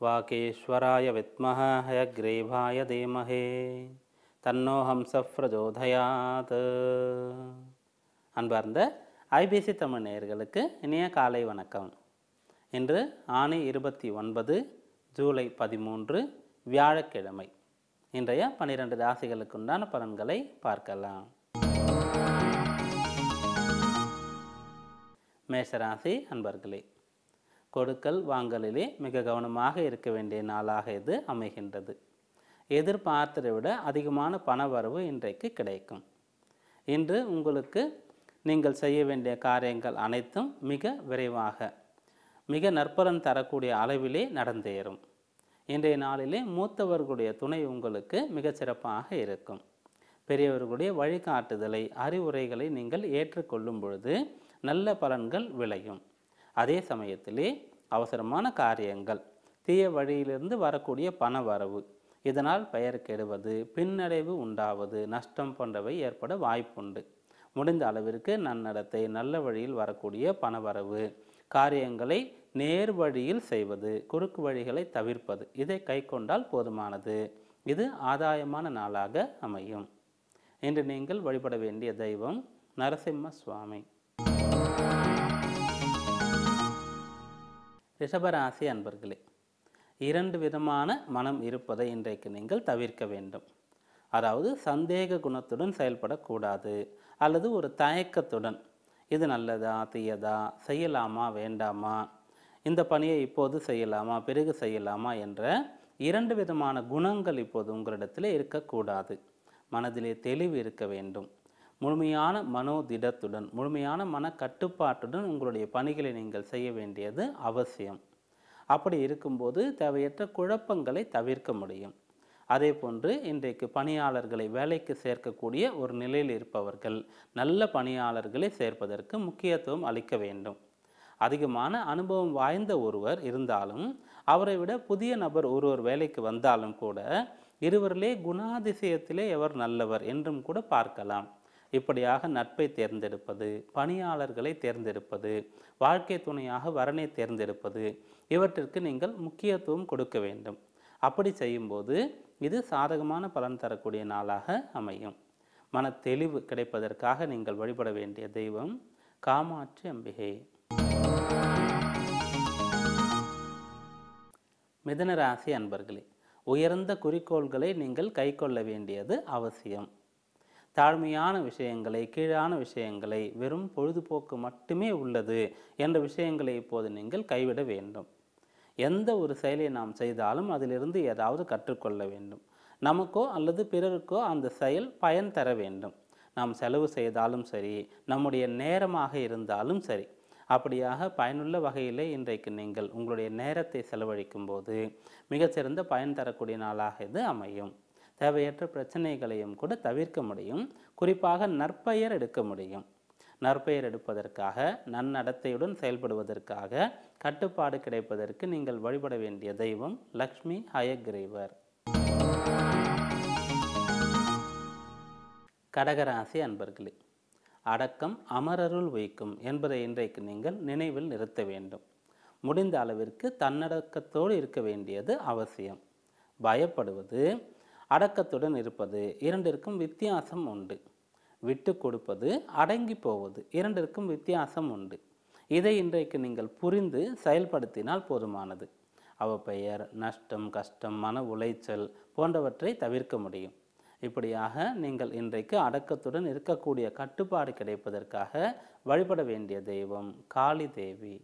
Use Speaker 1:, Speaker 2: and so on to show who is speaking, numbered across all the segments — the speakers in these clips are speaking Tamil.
Speaker 1: वाकेश्वराय हय ग्रीवाय धीमहे தன்னோ ஹம்ச அன்பார்ந்த ஐபிசி தமிழ் நேயர்களுக்கு இனிய காலை வணக்கம். இன்று ஆணி இருபத்தி ஒன்பது ஜூலை பதிமூன்று வியாழக்கிழமை. இன்றைய பன்னிரண்டு ராசிகளுக்குண்டான பலன்களை பார்க்கலாம். மேஷராசி அன்பர்களே கொடுக்கல் வாங்கலிலே மிக கவனமாக இருக்க வேண்டிய நாளாக இது அமைகின்றது. எதிர்பார்த்ததை விட அதிகமான பண வரவு இன்றைக்கு கிடைக்கும். இன்று உங்களுக்கு நீங்கள் செய்ய வேண்டிய காரியங்கள் அனைத்தும் மிக விரைவாக மிக நற்பலன் தரக்கூடிய அளவிலே நடந்தேறும். இன்றைய நாளிலே மூத்தவர்களுடைய துணை உங்களுக்கு மிகச்சிறப்பாக இருக்கும். பெரியவர்களுடைய வழிகாட்டுதலை அறிவுரைகளை நீங்கள் ஏற்றுக்கொள்ளும் பொழுது நல்ல பலன்கள் விளையும். அதே சமயத்திலே அவசரமான காரியங்கள் தீய வழியிலிருந்து வரக்கூடிய பண வரவு இதனால் பெயர் கெடுவது பின்னடைவு உண்டாவது நஷ்டம் போன்றவை ஏற்பட வாய்ப்புண்டு. முடிந்த அளவிற்கு நன்னடத்தை நல்ல வழியில் வரக்கூடிய பணவரவு காரியங்களை நேர் வழியில் செய்வது குறுக்கு வழிகளை தவிர்ப்பது இதை கைக்கொண்டால் போதுமானது. இது ஆதாயமான நாளாக அமையும். இன்று நீங்கள் வழிபட வேண்டிய தெய்வம் நரசிம்ம சுவாமி. ரிஷபராசி அன்பர்களே இரண்டு விதமான மனம் இருப்பதை இன்றைக்கு நீங்கள் தவிர்க்க வேண்டும். அதாவது சந்தேக குணத்துடன் செயல்படக்கூடாது அல்லது ஒரு தயக்கத்துடன். இது நல்லதா தீயதா செய்யலாமா வேண்டாமா? இந்த பணியை இப்போது செய்யலாமா பிறகு செய்யலாமா என்ற இரண்டு விதமான குணங்கள் இப்போது உங்களிடத்தில் இருக்கக்கூடாது. மனதிலே தெளிவு இருக்க வேண்டும். முழுமையான மனோதிடத்துடன் முழுமையான மன கட்டுப்பாட்டுடன் உங்களுடைய பணிகளை நீங்கள் செய்ய வேண்டியது அவசியம். அப்படி இருக்கும்போது தேவையற்ற குழப்பங்களை தவிர்க்க முடியும். அதே போன்று இன்றைக்கு பணியாளர்களை வேலைக்கு சேர்க்கக்கூடிய ஒரு நிலையில் இருப்பவர்கள் நல்ல பணியாளர்களை சேர்ப்பதற்கு முக்கியத்துவம் அளிக்க வேண்டும். அதிகமான அனுபவம் வாய்ந்த ஒருவர் இருந்தாலும் அவரை விட புதிய நபர் ஒருவர் வேலைக்கு வந்தாலும் கூட இருவரிலே குணாதிசயத்திலே எவர் நல்லவர் என்றும் கூட பார்க்கலாம். இப்படியாக நட்பை தேர்ந்தெடுப்பது பணியாளர்களை தேர்ந்தெடுப்பது வாழ்க்கை துணையாக வரனை தேர்ந்தெடுப்பது இவற்றிற்கு நீங்கள் முக்கியத்துவம் கொடுக்க வேண்டும். அப்படி செய்யும்போது இது சாதகமான பலன் தரக்கூடிய நாளாக அமையும். மன தெளிவு கிடைப்பதற்காக நீங்கள் வழிபட வேண்டிய தெய்வம் காமாட்சி அம்பிகை. மிதனராசி அன்பர்களே உயர்ந்த குறிக்கோள்களை நீங்கள் கைக்கொள்ள வேண்டியது அவசியம். தாழ்மையான விஷயங்களை கீழான விஷயங்களை வெறும் பொழுதுபோக்கு மட்டுமே உள்ளது என்ற விஷயங்களை இப்போது நீங்கள் கைவிட வேண்டும். எந்த ஒரு செயலை நாம் செய்தாலும் அதிலிருந்து ஏதாவது கற்றுக்கொள்ள வேண்டும். நமக்கோ அல்லது பிறருக்கோ அந்த செயல் பயன் தர வேண்டும். நாம் செலவு செய்தாலும் சரி நம்முடைய நேரமாக இருந்தாலும் சரி. அப்படியாக பயனுள்ள வகையிலே இன்றைக்கு நீங்கள் உங்களுடைய நேரத்தை செலவழிக்கும் போது மிகச்சிறந்த பயன் தரக்கூடிய நாளாக இது அமையும். தேவையற்ற பிரச்சனைகளையும் கூட தவிர்க்க முடியும். குறிப்பாக நற்பெயர் எடுக்க முடியும். நற்பெயர் எடுப்பதற்காக நன்னடத்தையுடன் செயல்படுவதற்காக கட்டுப்பாடு கிடைப்பதற்கு நீங்கள் வழிபட வேண்டிய தெய்வம் லக்ஷ்மி ஹயக்ரீவர். கடகராசி அன்பர்களே அடக்கம் அமரருள் வைக்கும் என்பதை இன்றைக்கு நீங்கள் நினைவில் நிறுத்த வேண்டும். முடிந்த அளவிற்கு தன்னடக்கத்தோடு இருக்க வேண்டியது அவசியம். பயப்படுவது அடக்கத்துடன் இருப்பது இரண்டிற்கும் வித்தியாசம் உண்டு. விட்டு கொடுப்பது அடங்கி போவது இரண்டிற்கும் வித்தியாசம் உண்டு. இதை இன்றைக்கு நீங்கள் புரிந்து செயல்படுத்தினால் போதுமானது. அவ பெயர் நஷ்டம் கஷ்டம் மன உளைச்சல் போன்றவற்றை தவிர்க்க முடியும். இப்படியாக நீங்கள் இன்றைக்கு அடக்கத்துடன் இருக்கக்கூடிய கட்டுப்பாடு கிடைப்பதற்காக வழிபட வேண்டிய தெய்வம் காளி தேவி.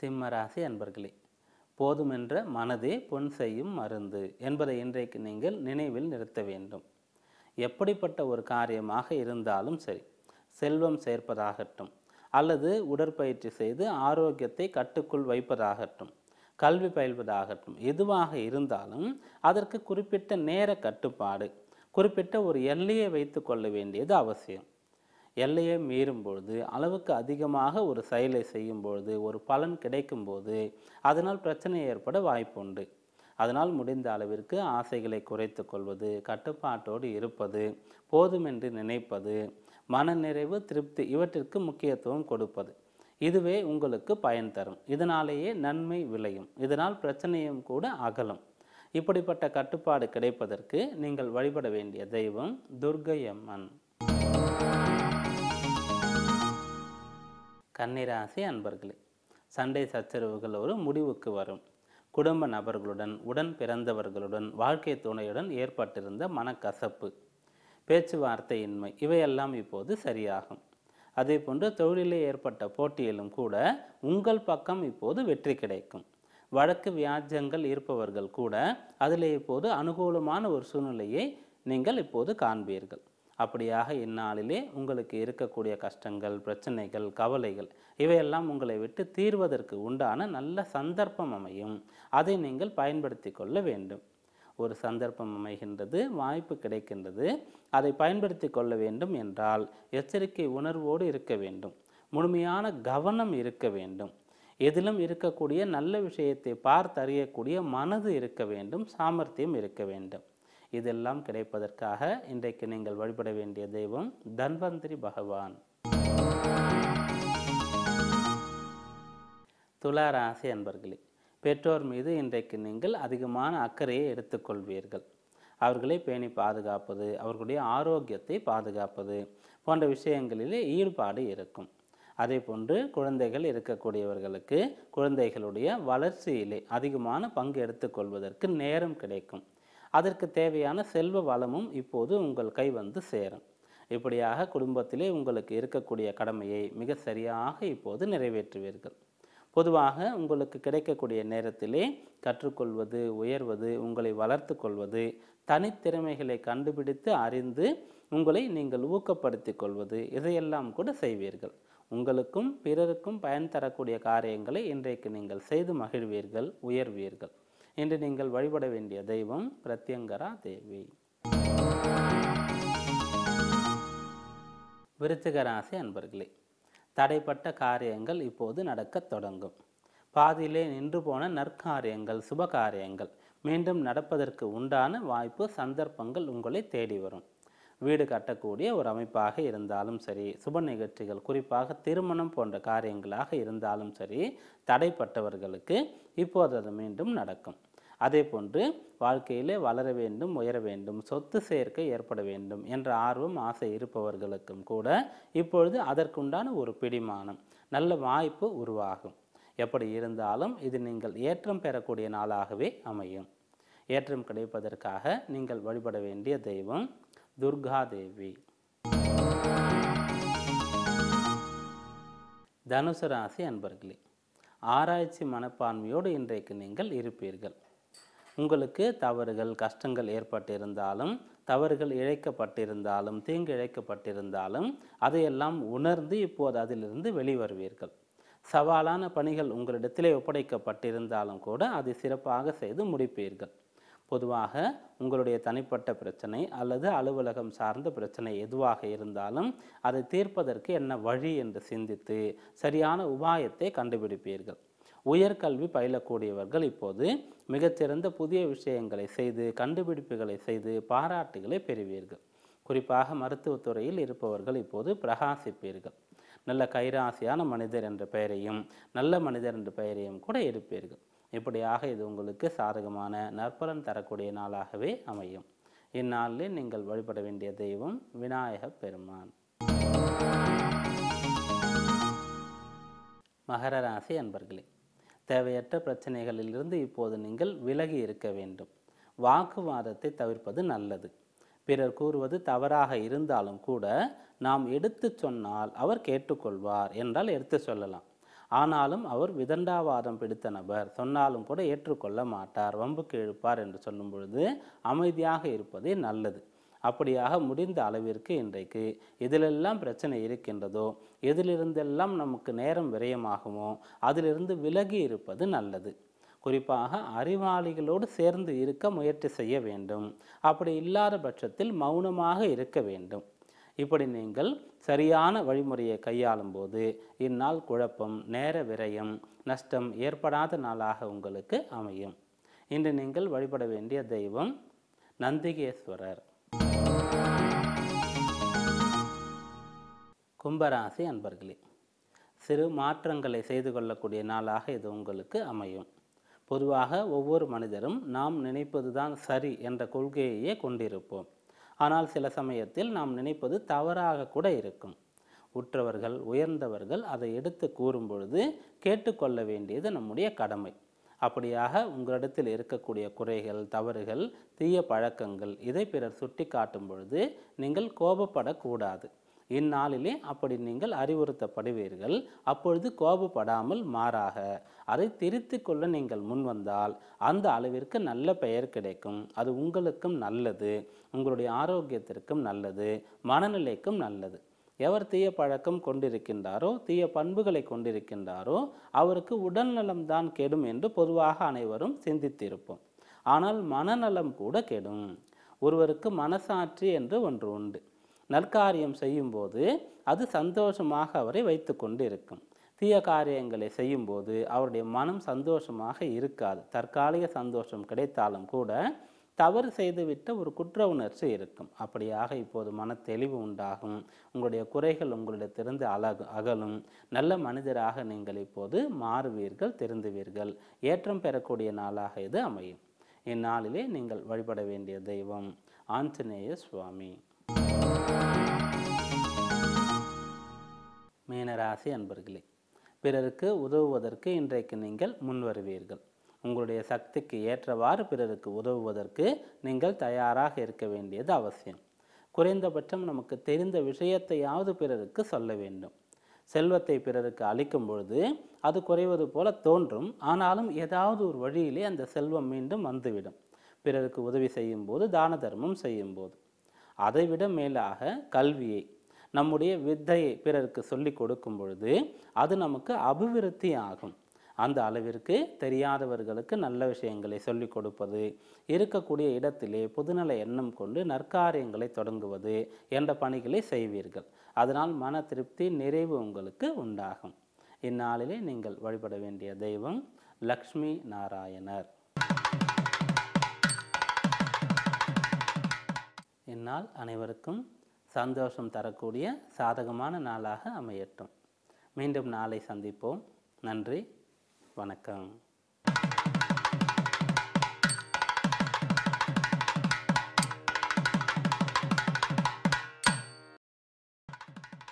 Speaker 1: சிம்மராசி அன்பர்களே போதுமென்ற மனதே பொன் செய்யும் மருந்து என்பதை இன்றைக்கு நீங்கள் நினைவில் நிறுத்த வேண்டும். எப்படிப்பட்ட ஒரு காரியமாக இருந்தாலும் சரி செல்வம் சேர்ப்பதாகட்டும் அல்லது உடற்பயிற்சி செய்து ஆரோக்கியத்தை கட்டுக்குள் வைப்பதாகட்டும் கல்வி பயில்வதாகட்டும் எதுவாக இருந்தாலும் அதற்கு குறிப்பிட்ட நேர கட்டுப்பாடு குறிப்பிட்ட ஒரு எல்லையை வைத்து கொள்ள வேண்டியது அவசியம். எல்லையை மீறும் பொழுது அளவுக்கு அதிகமாக ஒரு செயலை செய்யும் பொழுது ஒரு பலன் கிடைக்கும் போது அதனால் பிரச்சனை ஏற்பட வாய்ப்புண்டு. அதனால் முடிந்த அளவிற்கு ஆசைகளை குறைத்து கொள்வது கட்டுப்பாட்டோடு இருப்பது போதுமென்று நினைப்பது மனநிறைவு திருப்தி இவற்றிற்கு முக்கியத்துவம் கொடுப்பது. இதுவே உங்களுக்கு பயன் தரும். இதனாலேயே நன்மை விளையும். இதனால் பிரச்சனையும் கூட அகலும். இப்படிப்பட்ட கட்டுப்பாடு கிடைப்பதற்கு நீங்கள் வழிபட வேண்டிய தெய்வம் துர்க்கை அம்மன் கன்னிராசி அன்பர்களே சண்டை சச்சரவுகள் ஒரு முடிவுக்கு வரும். குடும்ப நபர்களுடன் உடன் பிறந்தவர்களுடன் வாழ்க்கை துணையுடன் ஏற்பட்டிருந்த மனக்கசப்பு பேச்சுவார்த்தையின்மை இவையெல்லாம் இப்போது சரியாகும். அதே போன்று தொழிலில் ஏற்பட்ட போட்டியிலும் கூட உங்கள் பக்கம் இப்போது வெற்றி கிடைக்கும். வழக்கு வியாஜங்கள் இருப்பவர்கள் கூட அதிலே இப்போது அனுகூலமான ஒரு சூழ்நிலையை நீங்கள் இப்போது காண்பீர்கள். அப்படியாக இந்நாளிலே உங்களுக்கு இருக்கக்கூடிய கஷ்டங்கள் பிரச்சனைகள் கவலைகள் இவையெல்லாம் உங்களை விட்டு தீர்வதற்கு உண்டான நல்ல சந்தர்ப்பம் அமையும். அதை நீங்கள் பயன்படுத்தி கொள்ள வேண்டும். ஒரு சந்தர்ப்பம் அமைகின்றது வாய்ப்பு கிடைக்கின்றது. அதை பயன்படுத்தி கொள்ள வேண்டும் என்றால் எச்சரிக்கை உணர்வோடு இருக்க வேண்டும். முழுமையான கவனம் இருக்க வேண்டும். எதிலும் இருக்கக்கூடிய நல்ல விஷயத்தை பார்த்தறியக்கூடிய மனது இருக்க வேண்டும் சாமர்த்தியம் இருக்க வேண்டும். இதெல்லாம் கிடைப்பதற்காக இன்றைக்கு நீங்கள் வழிபட வேண்டிய தெய்வம் தன்வந்திரி பகவான். துலா ராசி அன்பர்களே பெற்றோர் மீது இன்றைக்கு நீங்கள் அதிகமான அக்கறையை எடுத்துக்கொள்வீர்கள். அவர்களை பேணி பாதுகாப்பது அவர்களுடைய ஆரோக்கியத்தை பாதுகாப்பது போன்ற விஷயங்களிலே ஈடுபாடு இருக்கும். அதே போன்று குழந்தைகள் இருக்கக்கூடியவர்களுக்கு குழந்தைகளுடைய வளர்ச்சியிலே அதிகமான பங்கு எடுத்துக்கொள்வதற்கு நேரம் கிடைக்கும். அதற்கு தேவையான செல்வ வளமும் இப்போது உங்கள் கை வந்து சேரும். இப்படியாக குடும்பத்திலே உங்களுக்கு இருக்கக்கூடிய கடமையை மிக சரியாக இப்போது நிறைவேற்றுவீர்கள். பொதுவாக உங்களுக்கு கிடைக்கக்கூடிய நேரத்திலே கற்றுக்கொள்வது உயர்வது உங்களை வளர்த்து கொள்வது தனித்திறமைகளை கண்டுபிடித்து அறிந்து உங்களை நீங்கள் ஊக்கப்படுத்தி கொள்வது இதையெல்லாம் கூட செய்வீர்கள். உங்களுக்கும் பிறருக்கும் பயன் தரக்கூடிய காரியங்களை இன்றைக்கு நீங்கள் செய்து மகிழ்வீர்கள் உயர்வீர்கள். இன்று நீங்கள் வழிபட வேண்டிய தெய்வம் பிரத்யங்கரா தேவி. விருச்சிக ராசி அன்பர்களே தடைப்பட்ட காரியங்கள் இப்போது நடக்கத் தொடங்கும். பாதியிலே நின்று போன நற்காரியங்கள் சுப காரியங்கள் மீண்டும் நடப்பதற்கு உண்டான வாய்ப்பு சந்தர்ப்பங்கள் உங்களை தேடி வரும். வீடு கட்டக்கூடிய ஒரு அமைப்பாக இருந்தாலும் சரி சுப நிகழ்ச்சிகள் குறிப்பாக திருமணம் போன்ற காரியங்களாக இருந்தாலும் சரி தடைப்பட்டவர்களுக்கு இப்போது அது மீண்டும் நடக்கும். அதே போன்று வாழ்க்கையிலே வளர வேண்டும் உயர வேண்டும் சொத்து சேர்க்கை ஏற்பட வேண்டும் என்ற ஆர்வம் ஆசை இருப்பவர்களுக்கும் கூட இப்பொழுது அதற்குண்டான ஒரு பிடிமானம் நல்ல வாய்ப்பு உருவாகும். எப்படி இருந்தாலும் இது நீங்கள் ஏற்றம் பெறக்கூடிய நாளாகவே அமையும். ஏற்றம் கிடைப்பதற்காக நீங்கள் வழிபட வேண்டிய தெய்வம் துர்காதேவி தனுசு ராசி அன்பர்களே ஆராய்ச்சி மனப்பான்மையோடு இன்றைக்கு நீங்கள் இருப்பீர்கள். உங்களுக்கு தவறுகள் கஷ்டங்கள் ஏற்பட்டிருந்தாலும் தவறுகள் இழைக்கப்பட்டிருந்தாலும் தீங்கு இழைக்கப்பட்டிருந்தாலும் அதையெல்லாம் உணர்ந்து இப்போது அதிலிருந்து வெளிவருவீர்கள். சவாலான பணிகள் உங்களிடத்திலே ஒப்படைக்கப்பட்டிருந்தாலும் கூட அதை சிறப்பாக செய்து முடிப்பீர்கள். பொதுவாக உங்களுடைய தனிப்பட்ட பிரச்சனை அல்லது அலுவலகம் சார்ந்த பிரச்சனை எதுவாக இருந்தாலும் அதை தீர்ப்பதற்கு என்ன வழி என்று சிந்தித்து சரியான உபாயத்தை கண்டுபிடிப்பீர்கள். உயர்கல்வி பயிலக்கூடியவர்கள் இப்போது மிகச்சிறந்த புதிய விஷயங்களை செய்து கண்டுபிடிப்புகளை செய்து பாராட்டுகளை பெறுவீர்கள். குறிப்பாக மருத்துவத்துறையில் இருப்பவர்கள் இப்போது பிரகாசிப்பீர்கள். நல்ல கைராசியான மனிதர் என்ற பெயரையும் நல்ல மனிதர் என்ற பெயரையும் கூட எடுப்பீர்கள். இப்படியாக இது உங்களுக்கு சாதகமான நற்பலன் தரக்கூடிய நாளாகவே அமையும். இந்நாளில் நீங்கள் வழிபட வேண்டிய தெய்வம் விநாயக பெருமான். மகர ராசி அன்பர்களே தேவையற்ற பிரச்சனைகளிலிருந்து இப்போது நீங்கள் விலகி இருக்க வேண்டும். வாக்குவாதத்தை தவிர்ப்பது நல்லது. பிறர் கூறுவது தவறாக இருந்தாலும் கூட நாம் எடுத்து சொன்னால் அவர் கேட்டுக்கொள்வார் என்றால் எடுத்து சொல்லலாம். ஆனாலும் அவர் விதண்டாவாதம் பிடித்த நபர். சொன்னாலும் கூட ஏற்றுக்கொள்ள மாட்டார். வம்புக்கு இழுப்பார் என்று சொல்லும் பொழுது அமைதியாக இருப்பதே நல்லது. அப்படியாக முடிந்த அளவிற்கு இன்றைக்கு எதிலெல்லாம் பிரச்சனை இருக்கின்றதோ எதிலிருந்தெல்லாம் நமக்கு நேரம் விரயமாகுமோ அதிலிருந்து விலகி இருப்பது நல்லது. குறிப்பாக அறிவாளிகளோடு சேர்ந்து இருக்க முயற்சி செய்ய வேண்டும். அப்படி இல்லாத பட்சத்தில் மௌனமாக இருக்க வேண்டும். இப்படி நீங்கள் சரியான வழிமுறையை கையாளும் போது இந்நாள் குழப்பம் நேர விரயம் நஷ்டம் ஏற்படாத நாளாக உங்களுக்கு அமையும். இன்று நீங்கள் வழிபட வேண்டிய தெய்வம் நந்திகேஸ்வரர். கும்பராசி அன்பர்களே சிறு மாற்றங்களை செய்து கொள்ளக்கூடிய நாளாக இது உங்களுக்கு அமையும். பொதுவாக ஒவ்வொரு மனிதரும் நாம் நினைப்பதுதான் சரி என்ற கொள்கையையே கொண்டிருப்போம். ஆனால் சில சமயத்தில் நாம் நினைப்பது தவறாக கூட இருக்கும். உற்றவர்கள் உயர்ந்தவர்கள் அதை எடுத்து கூறும் பொழுது கேட்டுக்கொள்ள வேண்டியது நம்முடைய கடமை. அப்படியாக உங்களிடத்தில் இருக்கக்கூடிய குறைகள் தவறுகள் தீய பழக்கங்கள் இதை பிறர் சுட்டி காட்டும் பொழுது நீங்கள் கோபப்படக்கூடாது. இந்நாளிலே அப்படி நீங்கள் அறிவுறுத்தப்படுவீர்கள். அப்பொழுது கோபப்படாமல் மாறாக அதை திரித்து கொள்ள நீங்கள் முன் வந்தால் அந்த அளவிற்கு நல்ல பெயர் கிடைக்கும். அது உங்களுக்கும் நல்லது. உங்களுடைய ஆரோக்கியத்திற்கும் நல்லது மனநிலைக்கும் நல்லது. எவர் தீய பழக்கம் கொண்டிருக்கின்றாரோ தீய பண்புகளை கொண்டிருக்கின்றாரோ அவருக்கு உடல்நலம்தான் கெடும் என்று பொதுவாக அனைவரும் சிந்தித்திருப்போம். ஆனால் மனநலம் கூட கெடும். ஒருவருக்கு மனசாட்சி என்று ஒன்று உண்டு. நற்காரியம் செய்யும்போது அது சந்தோஷமாக அவரை வைத்து கொண்டு இருக்கும் தீய காரியங்களை செய்யும்போது அவருடைய மனம் சந்தோஷமாக இருக்காது. தற்காலிக சந்தோஷம் கிடைத்தாலும் கூட தவறு செய்துவிட்ட ஒரு குற்ற உணர்ச்சி இருக்கும். அப்படியாக இப்போது மன தெளிவு உண்டாகும். உங்களுடைய குறைகள் உங்களிடத்திலிருந்து அழகு அகலும். நல்ல மனிதராக நீங்கள் இப்போது மாறுவீர்கள் திருந்துவீர்கள். ஏற்றம் பெறக்கூடிய நாளாக இது அமையும். இந்நாளிலே நீங்கள் வழிபட வேண்டிய தெய்வம் ஆஞ்சநேய சுவாமி. மீனராசி அன்பர்களே பிறருக்கு உதவுவதற்கு இன்றைக்கு நீங்கள் முன் வருவீர்கள் உங்களுடைய சக்திக்கு ஏற்றவாறு பிறருக்கு உதவுவதற்கு நீங்கள் தயாராக இருக்க வேண்டியது அவசியம். குறைந்தபட்சம் நமக்கு தெரிந்த விஷயத்தையாவது பிறருக்கு சொல்ல வேண்டும். செல்வத்தை பிறருக்கு அளிக்கும் பொழுது அது குறைவது போல தோன்றும். ஆனாலும் ஏதாவது ஒரு வழியிலே அந்த செல்வம் மீண்டும் வந்துவிடும். பிறருக்கு உதவி செய்யும் போது தான தர்மம் செய்யும் போது அதைவிட மேலாக கல்வியை நம்முடைய வித்தையை பிறருக்கு சொல்லி கொடுக்கும் பொழுது அது நமக்கு அபிவிருத்தி ஆகும் அந்த அளவிற்கு தெரியாதவர்களுக்கு நல்ல விஷயங்களை சொல்லிக் கொடுப்பது இருக்கக்கூடிய இடத்திலே புதுநல எண்ணம் கொண்டு நற்காரியங்களை தொடங்குவது என்ற பணிகளை செய்வீர்கள். அதனால் மன திருப்தி நிறைவு உங்களுக்கு உண்டாகும். இந்நாளிலே நீங்கள் வழிபட வேண்டிய தெய்வம் லக்ஷ்மி நாராயணர். இந்நாள் அனைவருக்கும் சந்தோஷம் தரக்கூடிய சாதகமான நாளாக அமையட்டும். மீண்டும் நாளை சந்திப்போம். நன்றி. வணக்கம்.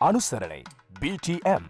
Speaker 2: அனுசரணை பிடிஎம்